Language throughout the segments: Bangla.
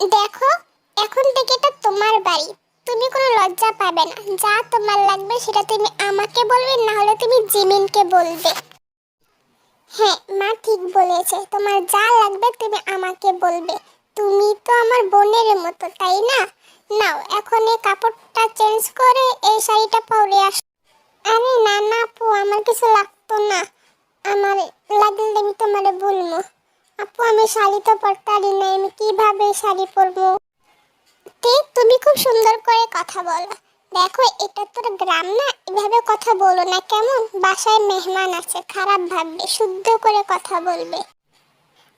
দেখো, এখন থেকে এটা তোমার বাড়ি। তুমি কোনো লজ্জা পাবে না। যা তোমার লাগবে সেটা তুমি আমাকে বলবে না হলে তুমি জিমিনকে বলবে। হ্যাঁ মা ঠিক বলেছে। তোমার যা লাগবে তুমি আমাকে বলবে। তুমি তো আমার বোনের মতো, তাই না? নাও, এখন এই কাপড়টা চেঞ্জ করে এই শাড়িটা পরে আস। আরে না না আপু, আমার কিছু লাগতো না। আমার লাগলে আমি তোমারে বলব। আপু, আমি শাড়ি তো পরতে পারি না, আমি কীভাবে শাড়ি পরবো? তে, তুমি খুব সুন্দর করে কথা বলো। দেখো, এটা তোর গ্রাম না? এভাবে কথা বলো না, কেমন? বাসায় মেহমান আছে, খারাপ ভাববে, শুদ্ধ করে কথা বলবে।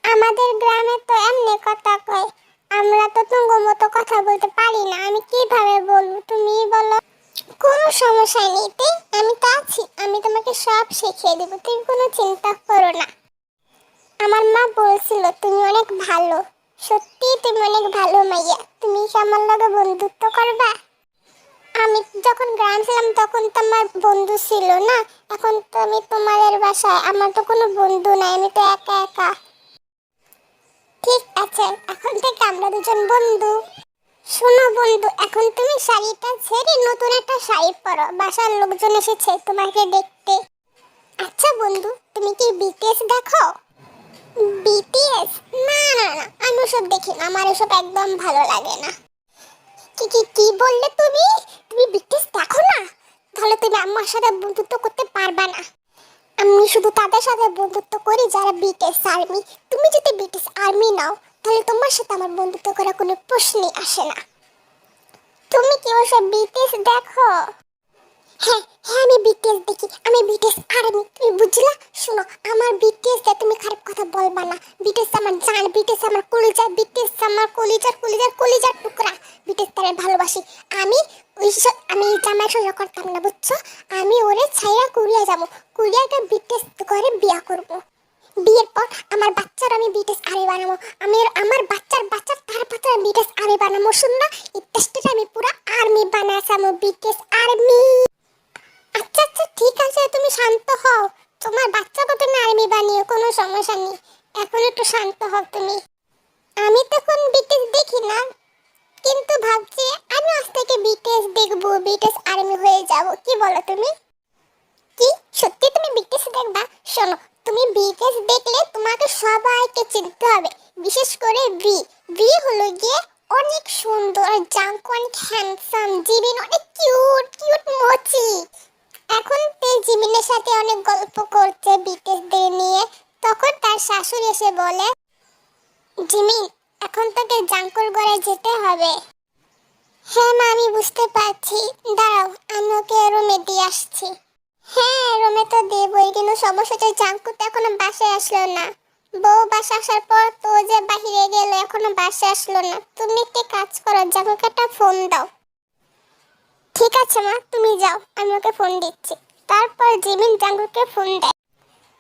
আমাদের গ্রামে তো এমনি কথা কয়, আমরা তো তোমার মতো কথা বলতে পারি না, আমি কীভাবে বলব তুমি বলো। কোনো সমস্যা নেই আমি তো আছি, আমি তোমাকে সব শিখিয়ে দেবো, তুমি কোনো চিন্তা করো না। আমার মা বলছিল, তুমি অনেক ভালো। সত্যি তুমি অনেক ভালো মাইয়া। তুমি কি আমার লগে বন্ধুত্ব করবা? আমি যখন গ্রাম ছিলাম, তখন তো আমার বন্ধু ছিল না। এখন তো আমি তোমাদের বাসায়। আমার তো কোনো বন্ধু নাই, আমি তো একা একা। ঠিক আছে, এখন থেকে আমরা দুজন বন্ধু। শোনো বন্ধু, এখন তুমি শাড়িটা ছেড়ে নতুন একটা শাড়ি পরো। বাসার লোকজন এসেছে তোমাকে দেখতে। আচ্ছা বন্ধু, তুমি কি বিটিএস দেখো? বিটিএস না না না, আমি ওসব দেখি না, আমার ওসব একদম ভালো লাগে না। কি কি কি বললে তুমি? তুমি বিটিএস দেখো না? তাহলে তুমি আমার সাথে বন্ধুত্ব করতে পারবা না। আমি শুধু তাদের সাথে বন্ধুত্ব করি যারা বিটিএস আর্মি তুমি যদি বিটিএস আর্মি নাও, তাহলে তোমার সাথে আমার বন্ধুত্ব করার কোনো প্রশ্নই আসে না। তুমি কি ওসব বিটিএস দেখো? হ্যাঁ হ্যাঁ আমি বিটিএস দেখি আমি বিটিএস আর্মি তুমি বুঝলা শোনো আমার বিটিএস তে তুমি খারাপ কথা বলবা না বিটিএস আমার জান বিটিএস আমার কলিজা বিটিএস আমার কলিজার কলিজার কলিজার টুকরা বিটিএস তারে ভালোবাসি আমি ওই আমি জামাই সহ্য করতাম না বুঝছ আমি ওরে ছাইরা কুড়িয়া যাব কুড়িয়াটা বিটিএস করে বিয়া করব বিয়ের পর আমার বাচ্চার আমি বিটিএস আর্মি বানাবো আমি আমার বাচ্চার বাচ্চার তার বাচ্চার বিটিএস আর্মি বানাবো শুননা এই টেস্টটা আমি পুরো আর্মি বানাসামো বিটিএস আর্মি আচ্ছা আচ্ছা ঠিক আছে, তুমি শান্ত হও। তোমার বাচ্চাকে তুমি আর্মি বানিও কোনো সমস্যা নেই। এখন একটু শান্ত হও তুমি। আমি তো এখন বিটিএস দেখি না, কিন্তু ভাবছি আমি আজ থেকে বিটিএস দেখব বিটিএস আর্মি হয়ে যাব। কি বলো তুমি? কি? সত্যি তুমি বিটিএস দেখবা? শোনো, তুমি বিটিএস দেখলে তোমাকে সবাইকে চিনতে হবে। বিশেষ করে ভি ভি হলো গিয়ে অনেক সুন্দর, জাঙ্ক, অনেক হ্যান্ডসাম জিবিন, অনেক কিউট কিউট মোচি এখন জিমিনের সাথে অনেক গল্প করছে বিটিএসদের নিয়ে। তখন তার শাশুড়ি এসে বলে, জিমিন, এখন তোকে জাঙ্কুর গড়ে যেতে হবে। হ্যাঁ মা, আমি বুঝতে পারছি। দাঁড়াও, আমি ওকে রুমে দিয়ে আসছি। হ্যাঁ রুমে তো দেবই, কিন্তু সমস্যা হচ্ছে জাঙ্কু তো এখনও বাসায় আসলো না। বউ বাসা আসার পর তো যে বাহিরে গেল, এখনও বাসায় আসলো না। তুমি একটি কাজ করো, জাঙ্কুকে একটা ফোন দাও। ঠিক আছে, মা, তুমি যাও, আমি ওকে ফোন দিচ্ছি। তারপর জিমিন জাঙ্গুকে ফোন দেয়।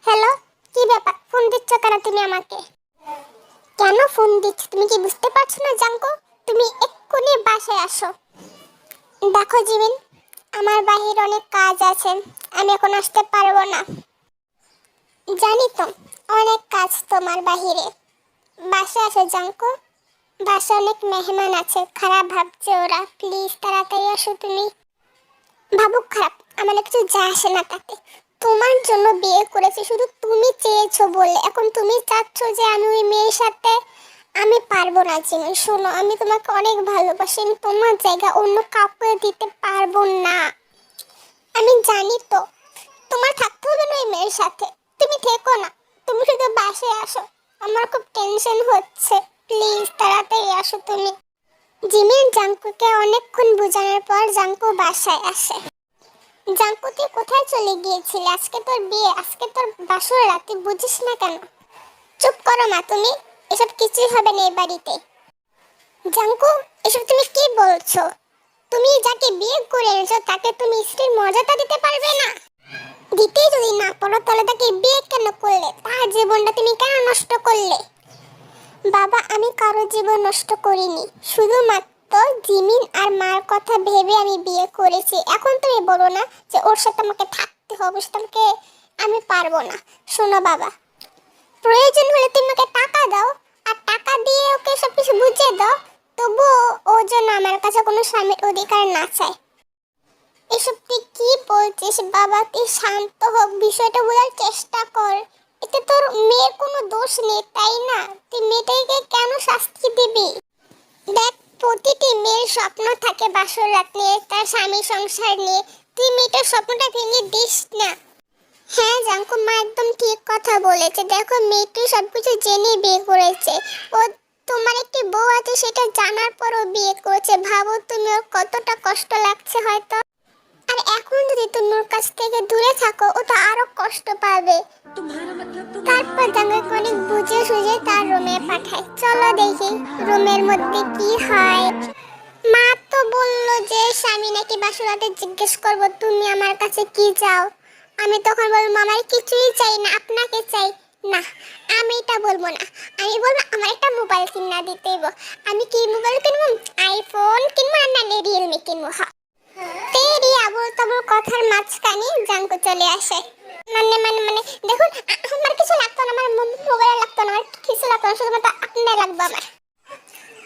হ্যালো কি ব্যাপার? ফোন দিচ্ছ কেন তুমি আমাকে? কেন ফোন দিচ্ছ? তুমি কি বুঝতে পারছ না জাঙ্কু তুমি এক্ষুনি বাসায় আসো। দেখো জিমিন, আমার বাহির অনেক কাজ আছে, আমি এখন আসতে পারব না। জানি তো, অনেক কাজ তোমার বাহিরে। বাসায় আসো জাঙ্কু বাসায় অনেক মেহমান আছে। খারাপ ভাবছে ওরা। প্লিজ তাড়াতাড়ি আসো তুমি। ভাবুক খারাপ। আমার কিছু যা আসে না তাতে। তোমার জন্য বিয়ে করেছি, শুধু তুমি চেয়েছো বলে। এখন তুমি চাচ্ছ যে আমি ওই মেয়ের সাথে আমি পারব না জিমি শোনো, আমি তোমাকে অনেক ভালোবাসি। আমি তোমার জায়গা অন্য কাউকে দিতে পারব না। আমি জানি তো। তোমার থাকতে হবে না ওই মেয়ের সাথে। তুমি থেকো না। তুমি শুধু বাসে আসো। আমার খুব টেনশন হচ্ছে। প্লিজ তাড়াতাড়ি আসো তুমি। জিমির জাঙ্কুকে অনেকক্ষণ বোঝানোর পর জাঙ্কু বাসায় আসে। জাঙ্কু তুই কোথায় চলে গিয়েছিলি? আজকে তোর বিয়ে, আজকে তোর বাসর রাতে বুঝিস না কেন? চুপ করো মা তুমি, এসব কিছুই হবে না এই বাড়িতে। জাঙ্কু, এসব তুমি কি বলছো? তুমি যাকে বিয়ে করে এনেছো, তাকে তুমি স্ত্রীর মর্যাদা দিতে পারবে না? দিতেই যদি না পারো, তাহলে তাকে বিয়ে কেন করলে? তার জীবনটা তুমি কেন নষ্ট করলে? বাবা, আমি কারও জীবন নষ্ট করিনি। শুধুমাত্র জিমিন আর মার কথা ভেবে আমি বিয়ে করেছি। এখন তুমি বলো না যে ওর সাথে আমাকে থাকতে হবে আমাকে আমি পারব না। শোনো বাবা, প্রয়োজন হলে তুমি আমাকে টাকা দাও, আর টাকা দিয়ে ওকে সব কিছু বুঝিয়ে দাও। তবুও ও যেন আমার কাছে কোনো স্বামীর অধিকার না চায়। এসব তুই কি বলছিস বাবা? তুই শান্ত হোক, বিষয়টা বোঝার চেষ্টা কর। এতে তোর মেয়ের কোনো দোষ নেই, তাই না? তুই মেয়েটাকে কেন শাস্তি দিবি? দেখ, প্রতিটি মেয়ের স্বপ্ন থাকে বাসর রাত নিয়ে তার স্বামী সংসার নিয়ে। তুই মেয়েটার স্বপ্নটা ভেঙে দিস না। হ্যাঁ জাঙ্কু, মা একদম ঠিক কথা বলেছে। দেখো, মেয়েটি সবকিছু জেনে বিয়ে করেছে। ও তোমার একটি বউ আছে, সেটা জানার পরও বিয়ে করেছে। ভাবো তুমি ওর কতটা কষ্ট লাগছে হয়তো। আর এখন যদি তুমি কাছ থেকে দূরে থাকো, ও তো আরও কষ্ট পাবে। তারপর জাঙ্কুকে অনেক বুঝে সুঝে তার রুমে পাঠায়। চলো দেখি রুমের মধ্যে কি হয়। মা তো বলল যে, স্বামী নাকি বাসুরাতে জিজ্ঞেস করব, তুমি আমার কাছে কি চাও? আমি তখন বলব আমার কিছুই চাই না, আপনাকে চাই। না, আমি এটা বলব না। আমি বলব, আমার একটা মোবাইল কিনা দিতে আমি কি মোবাইল কিনবো? আইফোন কিনবো না রিয়েলমি কিনবো। হ্যাঁ আবুল কথার মাঝখানে জাঙ্কু চলে আসে। মানে মানে মানে দেখুন, আমার কিছু লাগতো না, আমার মোবাইল লাগতো না, আমার কিছু লাগতো না, শুধুমাত্র আপনার লাগবে আমার।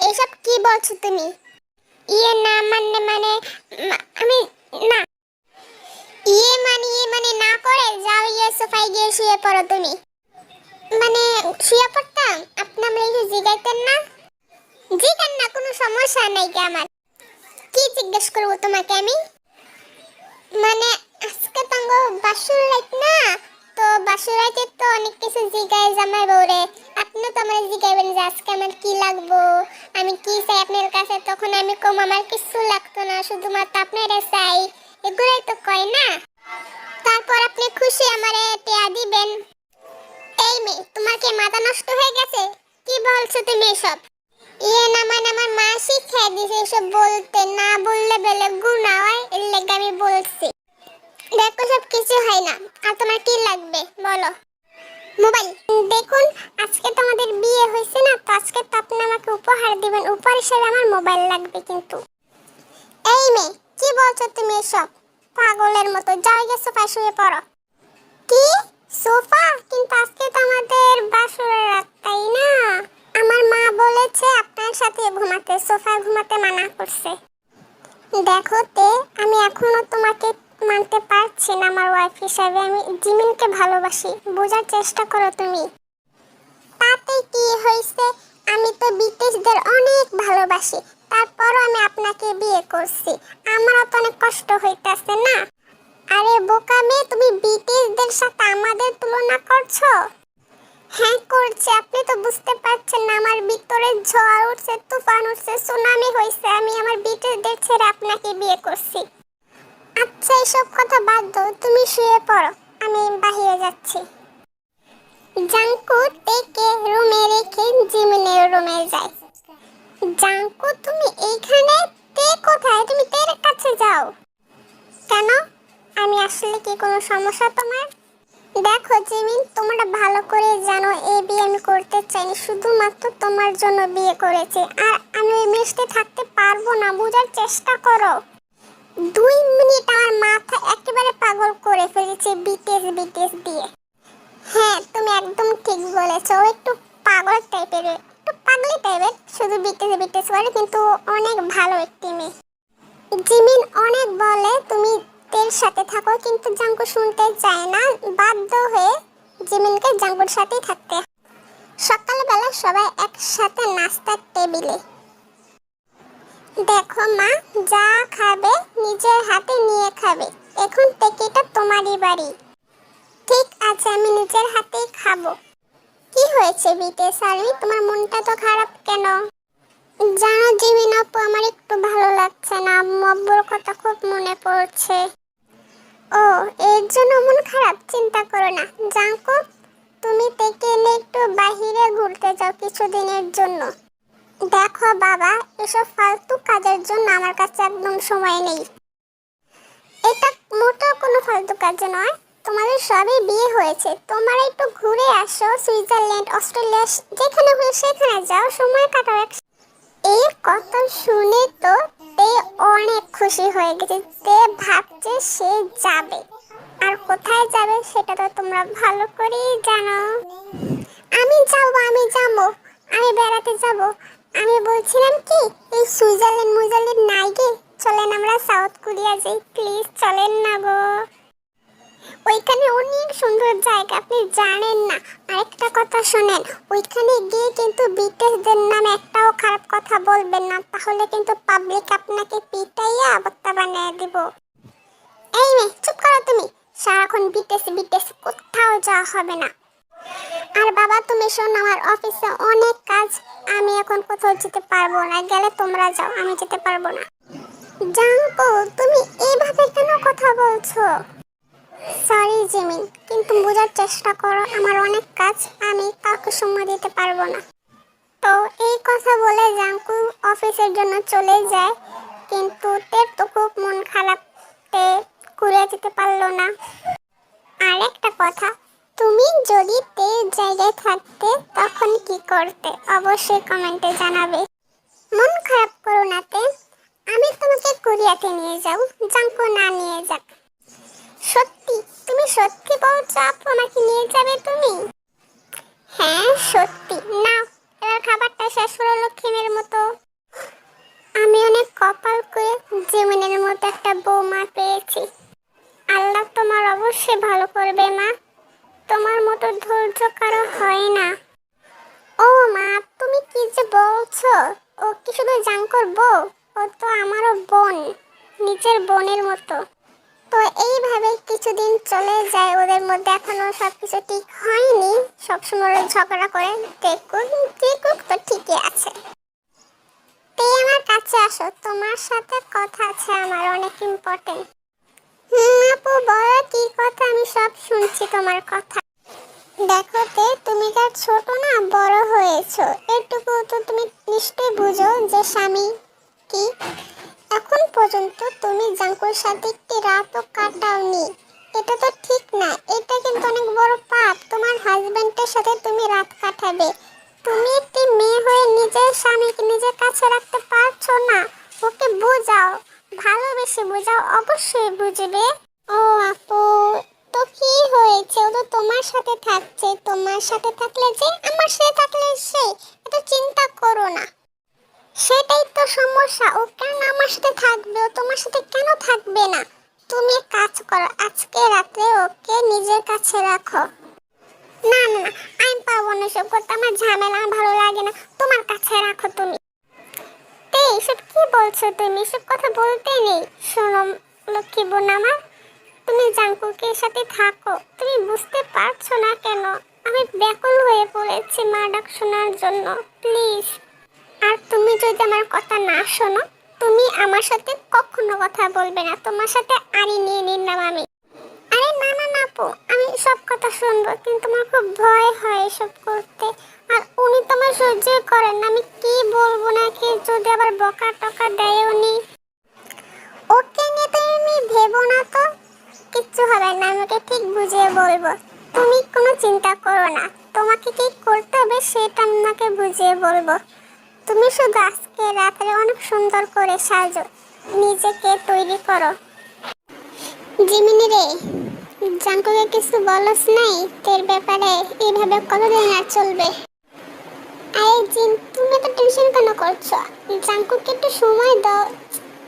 এইসব কি বলছো তুমি? ইয়ে না মানে মানে আমি, না। ইয়ে মানে ইয়ে মানে না করে যাও ইয়ে সোফায় গিয়ে শুয়ে পড়ো তুমি। মানে শুয়ে পড়তাম? আপনি আমরা একটু জিগাইতেন না? জিগান না, কোনো সমস্যা নাই কি আমার। কি জিজ্ঞেস করব তোমাকে আমি? মানে আজকে তঙ্গ বাসুর রাইত না, তো বাসুর রাইতে তো অনেক কিছু জিগায় জামাই বউরে। আপনি তো আমার জিগাইবেন যে আজকে আমার কি লাগবো? আমি কি চাই আপনার কাছে? তখন আমি কম, আমার কিছু লাগতো না, শুধুমাত্র আপনারা চাই। এগুলোই তো কয় না? তারপর আপনি খুশি আমারে টেয়া দিবেন। এই মেয়ে, তোমার কি মাথা নষ্ট হয়ে গেছে? কি বলছো তুমি এসব? ইয়ে না মানে আমার মা শিখিয়ে দিয়েছে এসব বলতে না বললে বেলে গুণা হয়, এর লেগে আমি বলছি। দেখো সব কিছু হয় না। আর তোমার কি লাগবে? বলো। মোবাইল। দেখুন, আজকে তো বিয়ে হয়েছে না, তো আজকে তো আপনি আমাকে উপহার দিবেন। উপহার হিসেবে আমার মোবাইল লাগবে কিন্তু। এই মেয়ে, কি বলছো তুমি এসব? পাগলের মতো। যাও গিয়ে সোফায় শুয়ে পড়ো। কি? সোফা? কিন্তু সাথে ঘুমাতে, সোফায় ঘুমাতে মানা করছে। দেখো তে, আমি এখনও তোমাকে মানতে পারছি না আমার ওয়াইফ হিসাবে। আমি জিমিনকে ভালোবাসি। বোঝার চেষ্টা করো তুমি। তাতে কি হয়েছে? আমি তো বিদেশদের অনেক ভালোবাসি। তারপরও আমি আপনাকে বিয়ে করছি। আমারও তো অনেক কষ্ট হইতাছে না। আরে বোকা মেয়ে, তুমি বিদেশদের সাথে আমাদের তুলনা করছ? হ্যাঁ করছে। আপনি তো বুঝতে পারছেন না, আমার ভিতরে ঝড় উঠছে, তুফান উঠছে, সুনামি হয়েছে আমি আমার বিদেশদের ছেড়ে আপনাকে বিয়ে করছি। আচ্ছা এসব কথা বাদ দাও, তুমি শুয়ে পড়ো। আমি বাহিরে যাচ্ছি। জাঙ্কু তেকে রুমে রেখে জিমিনের রুমে যায়। জাঙ্কু, তুমি এইখানে তে কোথায়? তুমি তের কাছে যাও। কেন? আমি আসলে কি কোনো সমস্যা তোমার? দেখো জিমিন, তোমরা ভালো করে জানো এই বিয়ে আমি করতে চাই শুধুমাত্র তোমার জন্য বিয়ে করেছি। আর আমি ওই মেসতে থাকতে পারব না, বোঝার চেষ্টা করো। দুই মিনিট আমার মাথা একেবারে পাগল করে ফেলেছে বিটেস বিটেস দিয়ে। হ্যাঁ তুমি একদম ঠিক বলেছ, ও একটু পাগল টাইপের একটু পাগলি টাইপের শুধু বিটেস বিটেস করে, কিন্তু অনেক ভালো একটি মেয়ে। জিমিন অনেক বলে, তুমি তের সাথে থাকো, কিন্তু জাঙ্কু শুনতে চায় না। বাধ্য হয়ে জিমিনকে জাঙ্কুর সাথেই থাকতে। সকালবেলা সবাই একসাথে নাস্তার টেবিলে। দেখো মা, যা খাবে নিজের হাতে নিয়ে খাবে। এখন থেকে এটা তোমারই বাড়ি। ঠিক আছে, আমি নিজের হাতেই খাব। কি হয়েছে বিতে সালমি তোমার মনটা তো খারাপ কেন? জানো জিমিন আপু, আমার একটু ভালো লাগছে না। আম্মু কথা খুব মনে পড়ছে। ও, এর জন্য মন খারাপ? চিন্তা করো না। জাঙ্কু তুমি থেকে এনে একটু বাহিরে ঘুরতে যাও কিছুদিনের জন্য। দেখো বাবা, এসব ফালতু কাজের জন্য আমার কাছে একদম সময় নেই। এটা মোটেও কোনো ফালতু কাজ নয়। তোমাদের সবই বিয়ে হয়েছে। তোমরা একটু ঘুরে আসো, সুইজারল্যান্ড, অস্ট্রেলিয়া, যেখানে হয়ে সেখানে যাও। সময় কাটাও এই কথা শুনে তো তে অনেক খুশি হয়ে গেছে। তে ভাবছে সে যাবে। আর কোথায় যাবে সেটা তো তোমরা ভালো করেই জানো। আমি যাব আমি যাব, আমি বেড়াতে যাব। আমি বলছিলাম কি, এই সুইজারল্যান্ড মুইজারল্যান্ড নাই গে, চলেন আমরা সাউথ কোরিয়া যাই, প্লিজ চলেন না গো। ওইখানে অনেক সুন্দর জায়গা, আপনি জানেন না। আরেকটা কথা শোনেন, ওইখানে গিয়ে কিন্তু বিটেশদের নামে একটাও খারাপ কথা বলবেন না, তাহলে কিন্তু পাবলিক আপনাকে পিটাইয়া বত্তা বানিয়ে দিব। এই মেয়ে, চুপ করো তুমি, সারাক্ষণ বিটেস বিটেস কোথাও যাওয়া হবে না। আর বাবা, তুমি শোনো, আমার অফিসে অনেক কাজ, আমি এখন কোথাও যেতে পারব না, গেলে তোমরা যাও, আমি যেতে পারব না। জানকো তুমি এইভাবে কেন কথা বলছো? সরি জিমিন কিন্তু বোঝার চেষ্টা করো, আমার অনেক কাজ, আমি কাউকে সময় দিতে পারব না। তো এই কথা বলে জাঙ্কু অফিসের জন্য চলে যায়, কিন্তু তের তো খুব মন খারাপ, তে ঘুরে যেতে পারল না। আর একটা কথা, তুমি যদি তে জায়গায় থাকতে, তখন কি করতে? অবশ্যই কমেন্টে জানাবে। মন খারাপ করো না, তে। আমি তোমাকে কোরিয়াতে নিয়ে যাও, জাঙ্কু না নিয়ে যাক। সত্যি বলছো আপু আমাকে নিয়ে যাবে তুমি? হ্যাঁ সত্যি। না এবার খাবারটা শেষ হলো লক্ষ্মীমের মতো। আমি অনেক কপাল করে জীবনের মতো একটা বৌমা পেয়েছি। আল্লাহ তোমার অবশ্যই ভালো করবে, মা। তোমার মতো ধৈর্য কারও হয় না। ও, মা, তুমি কি যে বলছো? ও কি শুধু জাঙ্কর বউ? ও তো আমারও বোন, নিজের বোনের মতো। তো এইভাবে কিছুদিন চলে যায়। ওদের মধ্যে এখনও সবকিছু ঠিক হয়নি। সবসময় ওরা ঝগড়া করে দেখুক দেখুক তো ঠিকই আছে। তে আমার কাছে আসো, তোমার সাথে কথা আছে আমার, অনেক ইম্পর্টেন্ট হুম, আপু, বলো কি কথা? আমি সব শুনছি তোমার কথা। দেখো তে, তুমি যা ছোট না, বড় হয়েছো। এটুকু তো তুমি নিশ্চয়ই বুঝো যে স্বামী কি? এখন পর্যন্ত তুমি জাঙ্কুর সাথে একটি রাতও কাটাওনি। এটা তো ঠিক না, এটা কিন্তু অনেক বড় পাপ। তোমার হাজবেন্ডের সাথে তুমি রাত কাটাবে। তুমি একটি মেয়ে হয়ে নিজের স্বামীকে নিজের কাছে রাখতে পারছ না। ওকে বোঝাও, ভালোবেসে বোঝাও, অবশ্যই বুঝবে। ও আপু, তো কি হয়েছে? ও তো তোমার সাথে থাকছে। তোমার সাথে থাকলে যে, আমার সাথে থাকলে সে, এত চিন্তা করো না। সেটাই তো সমস্যা। ও কেন আমার সাথে থাকবে? ও তোমার সাথে কেন থাকবে না? তুমি কাজ করো, আজকে রাতে ওকে নিজের কাছে রাখো। না না আমি পারব না সব করতে। আমার ঝামেলা ভালো লাগে না। তোমার কাছে রাখো তুমি। এই সব কি বলছো তুমি? সব কথা বলতে নেই। শোনো, লক্ষ্মী বোন আমার, তুমি জাঙ্কুকের সাথে থাকো। তুমি বুঝতে পারছ না কেন? আমি ব্যাকুল হয়ে পড়েছি মা ডাক শোনার জন্য। প্লিজ আর তুমি যদি আমার কথা না শোনো, তুমি আমার সাথে কখনো কথা বলবে না। তোমার সাথে আড়ি নিয়ে নিলাম আমি। আরে না না না আপু, আমি সব কথা শুনব, কিন্তু আমার খুব ভয় হয় এসব করতে। আর উনি তো আমার সহ্য করেন না, আমি কি বলব নাকি যদি আবার বকা টকা দেয় উনি? ওকে নিয়ে তুমি ভেবো না তো। কিচ্ছু হবে না, আমি ওকে ঠিক বুঝিয়ে বলব। তুমি কোনো চিন্তা করো না, তোমাকে কি করতে হবে সেটা আমাকে বুঝিয়ে বলব। তুমি শুধু আজকে রাত্রে অনেক সুন্দর করে সাজো। নিজেকে তৈরি করো। জিমিনি রে, জাঙ্কুকে কিছু বলস নাই? তোর ব্যাপারে এইভাবে কতদিন আর চলবে? আরে জিন তুমি তো টেনশন কেন করছ? জাঙ্কুকে একটু সময় দাও।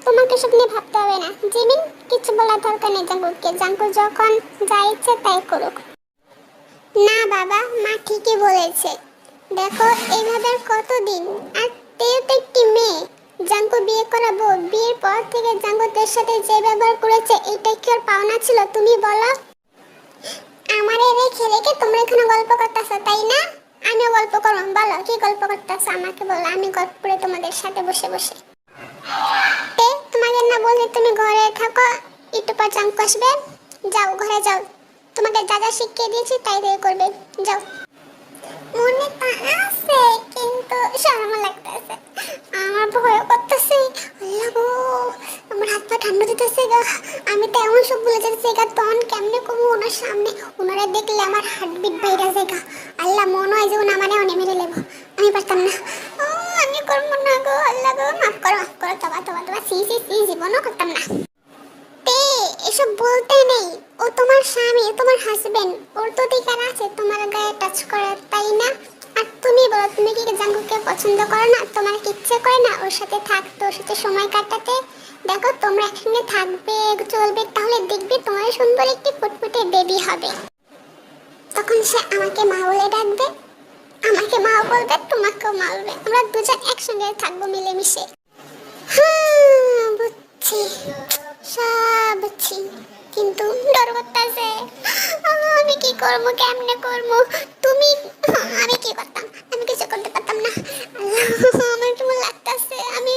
তোমাকে সব নিয়ে ভাবতে হবে না। জিমিন কিছু বলার দরকার নেই জাঙ্কুকে। জাঙ্কু যখন যা ইচ্ছে তাই করুক। না বাবা, মা ঠিকই বলেছে। দেখো এইভাবে কতদিন? আর তেও তো একটি মেয়ে। জাঙ্কু বিয়ে করাবো, বিয়ের পর থেকে জাঙ্কুদের সাথে যে ব্যবহার করেছে এটাই কি ওর পাওনা ছিল? তুমি বলো। আমার এই রেখে রেখে তোমরা এখানে গল্প করতেছো, তাই না? আমিও গল্প করব। বলো, কি গল্প করতেছো? আমাকে বলো, আমি গল্প করে তোমাদের সাথে বসে বসে। তে তোমাকে না বলে তুমি ঘরে থাকো, একটু পর জাঙ্কু আসবে। যাও, ঘরে যাও। তোমাকে যা শিখিয়ে দিয়েছি, তাই তাই করবে। যাও। মনে আমার হাত পা ঠান্ডা দিতেছে গা। আমি তো এমন সব বলে যাচ্ছি গা তখন কেমনে কমু ওনার সামনে? ওনারা দেখলে আমার হার্টবিট বাইরে যায় আল্লাহ মনে হয় যে ওনা মানে অনে মেরে লেব আমি পারতাম না। ও, আমি করব না গো আল্লাহ গো মাফ করো মাফ করো তবা তবা তবা। সি সি সি জীবনও করতাম না। এসব বলতে নেই। ও তোমার স্বামী তোমার হাজবেন্ড ওর তো অধিকার আছে, তোমার গায়ে টাচ করার, তাই না? আর তুমি বলো, তুমি কি জাঙ্গুকে পছন্দ করো না? তোমার কি ইচ্ছে করে না ওর সাথে থাকতে ওর সাথে সময় কাটাতে? দেখো, তোমরা একসঙ্গে থাকবে, চলবে, তাহলে দেখবে তোমার সুন্দর একটি ফুটফুটে বেবি হবে। তখন সে আমাকে মা বলে ডাকবে। আমাকে মা বলবে, তোমাকেও মা বলবে। আমরা দুজন একসঙ্গে থাকব মিলেমিশে। হ্যাঁ বুঝছি। সব কিন্তু ডর করতেছে। আমি কি করব, কেমনে করব? তুমি, আমি কি করতাম? আমি কিছু করতে পারতাম না। আমার কেমন লাগতেছে? আমি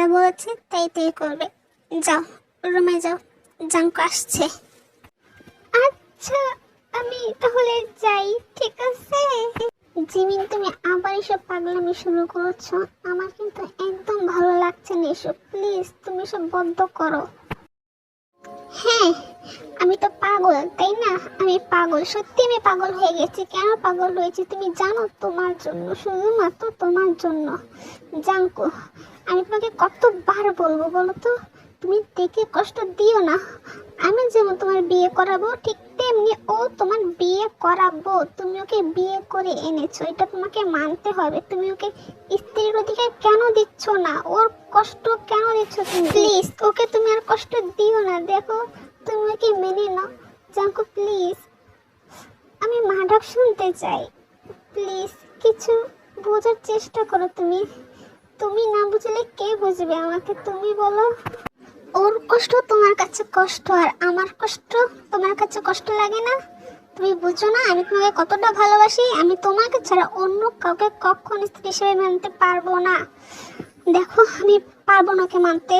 যা বলেছি তাই তাই করবে। যাও, রুমে যাও। জাঙ্ক আসছে। আচ্ছা আমি তাহলে যাই, ঠিক আছে? জিমিন, তুমি আবার এসব পাগলামি শুরু করেছ। আমার কিন্তু একদম ভালো লাগছে না এসব। প্লিজ, তুমি সব বন্ধ করো। হ্যাঁ আমি তো পাগল, তাই না? আমি পাগল, সত্যি আমি পাগল হয়ে গেছি। কেন পাগল হয়েছি তুমি জানো? তোমার জন্য, শুধুমাত্র তোমার জন্য। জাঙ্কু আমি তোমাকে কতবার বলব বলো তো? তুমি দেখে কষ্ট দিও না। আমি যেমন তোমার বিয়ে করাবো, ঠিক তেমনি ও তোমার বিয়ে করাবো। তুমি ওকে বিয়ে করে এনেছো, এটা তোমাকে মানতে হবে। তুমি ওকে স্ত্রীর অধিকার কেন দিচ্ছ না? ওর কষ্ট কেন দিচ্ছ তুমি? প্লিজ ওকে তুমি আর কষ্ট দিও না। দেখো, তুমি ওকে মেনে নাও। জাঙ্কু প্লিজ আমি মাডাক শুনতে চাই। প্লিজ কিছু বোঝার চেষ্টা করো তুমি। তুমি না বুঝলে কে বুঝবে? আমাকে তুমি বলো। ওর কষ্ট তোমার কাছে কষ্ট, আর আমার কষ্ট তোমার কাছে কষ্ট লাগে না? তুমি বুঝো না, আমি তোমাকে কতটা ভালোবাসি? আমি তোমাকে ছাড়া অন্য কাউকে কখন স্ত্রী হিসেবে মানতে পারব না। দেখো, আমি পারব না ওকে মানতে।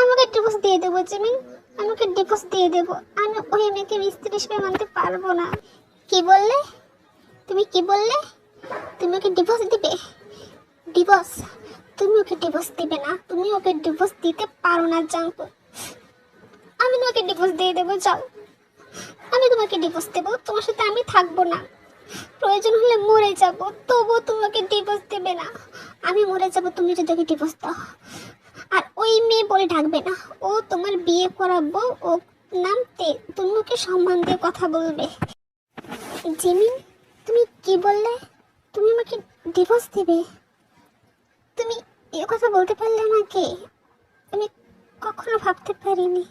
আমাকে ডিভোর্স দিয়ে দেবো, জিমিন। আমাকে ডিভোর্স দিয়ে দেবো। আমি ওই মেয়েকে স্ত্রী হিসেবে মানতে পারব না। কি বললে? তুমি কি বললে? তুমি ওকে ডিভোর্স দিবে? ডিভোর্স তুমি ওকে ডিভোর্স দিবে না। তুমি ওকে ডিভোর্স দিতে পারো না জাঙ্কু আমি তোমাকে ডিভোর্স দিয়ে দেবো, যাও। আমি তোমাকে ডিভোর্স দেবো। তোমার সাথে আমি থাকব না। প্রয়োজন হলে মরে যাব, তবুও তোমাকে ডিভোর্স দেবে না। আমি মরে যাব, তুমি যদি ওকে ডিভোর্স দাও। আর ওই মেয়ে বলে ডাকবে না। ও তোমার বিয়ে করাবো, ও নাম তে তুমি ওকে সম্মান দিয়ে কথা বলবে। জিমিন, তুমি কি বললে? তুমি আমাকে ডিভোর্স দেবে? তুমি এ কথা বলতে পারলে আমাকে? আমি কখনো ভাবতে পারিনি।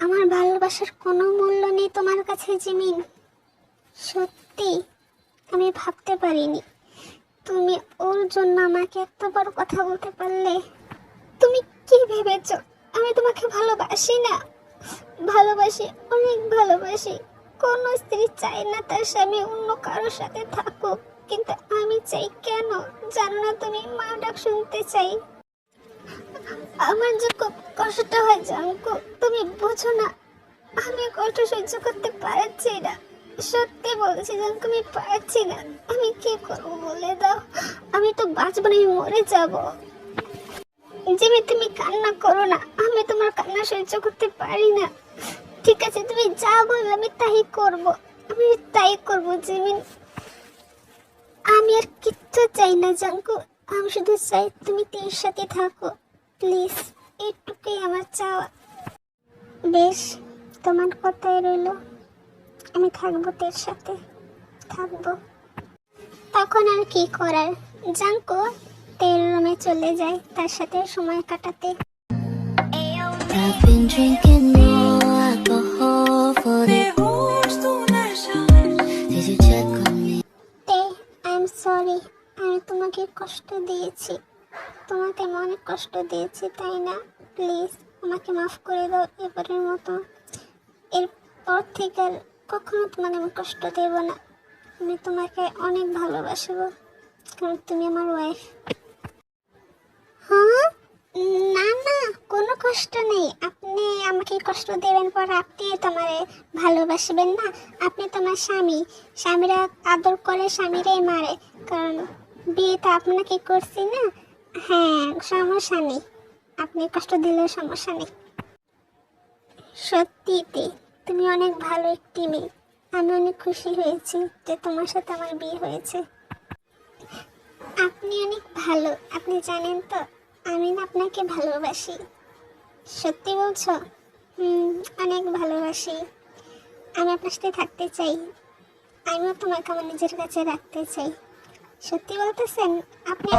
আমার ভালোবাসার কোনো মূল্য নেই তোমার কাছে, জিমিন। সত্যি, আমি ভাবতে পারিনি। তুমি ওর জন্য আমাকে এত বড় কথা বলতে পারলে। তুমি কি ভেবেছ? আমি তোমাকে ভালোবাসি না। ভালোবাসি, অনেক ভালোবাসি। কোনো স্ত্রী চায় না তার স্বামী অন্য কারোর সাথে থাকুক। কিন্তু আমি চাই কেন? জানো না তুমি মা ডাক শুনতে চাই। আমার যে খুব কষ্ট হয় জানকো তুমি বোঝো না, আমি কষ্ট সহ্য করতে পারছি না। সত্যি বলছি জানকো আমি পারছি না। আমি কি করব বলে দাও, আমি তো বাঁচবো না, আমি মরে যাব। জিমি, তুমি কান্না করো না, আমি তোমার কান্না সহ্য করতে পারি না। ঠিক আছে, তুমি যা বলবে আমি তাই করব, আমি তাই করব জিমিন আমি আর কিচ্ছু চাই না, জাঙ্কু। আমি শুধু চাই তুমি তের সাথে থাকো। প্লিজ এইটুকুই আমার চাওয়া। বেশ, তোমার কথাই রইল। আমি থাকব তের সাথে। থাকব। তখন আর কি করার? জাঙ্কু তেল রুমে চলে যায়, তার সাথে সময় কাটাতে। সরি, আমি তোমাকে কষ্ট দিয়েছি। তোমাকে আমি অনেক কষ্ট দিয়েছি, তাই না? প্লিজ, আমাকে মাফ করে দাও এবারের মতো। এরপর থেকে আর কখনো তোমাকে আমি কষ্ট দেব না। আমি তোমাকে অনেক ভালোবাসবো। কারণ তুমি আমার ওয়াইফ হ্যাঁ? না না, কোনো কষ্ট নেই। আপনি আমাকে কষ্ট দেবেন, পর আপনি তোমারে ভালোবাসবেন না। আপনি তোমার স্বামী। স্বামীরা আদর করে, স্বামীরাই মারে। কারণ বিয়ে তো আপনাকে করছি না। হ্যাঁ সমস্যা নেই। আপনি কষ্ট দিলেও সমস্যা নেই। সত্যিতে তুমি অনেক ভালো একটি মেয়ে। আমি অনেক খুশি হয়েছি যে তোমার সাথে আমার বিয়ে হয়েছে। আপনি অনেক ভালো, আপনি জানেন তো? আমি না আপনাকে ভালোবাসি। সত্যি বলছো? হুম, অনেক ভালোবাসি। আমি আপনার সাথে থাকতে চাই। আমিও তোমাকে আমার নিজের কাছে রাখতে চাই। সত্যি বলতেছেন, আপনি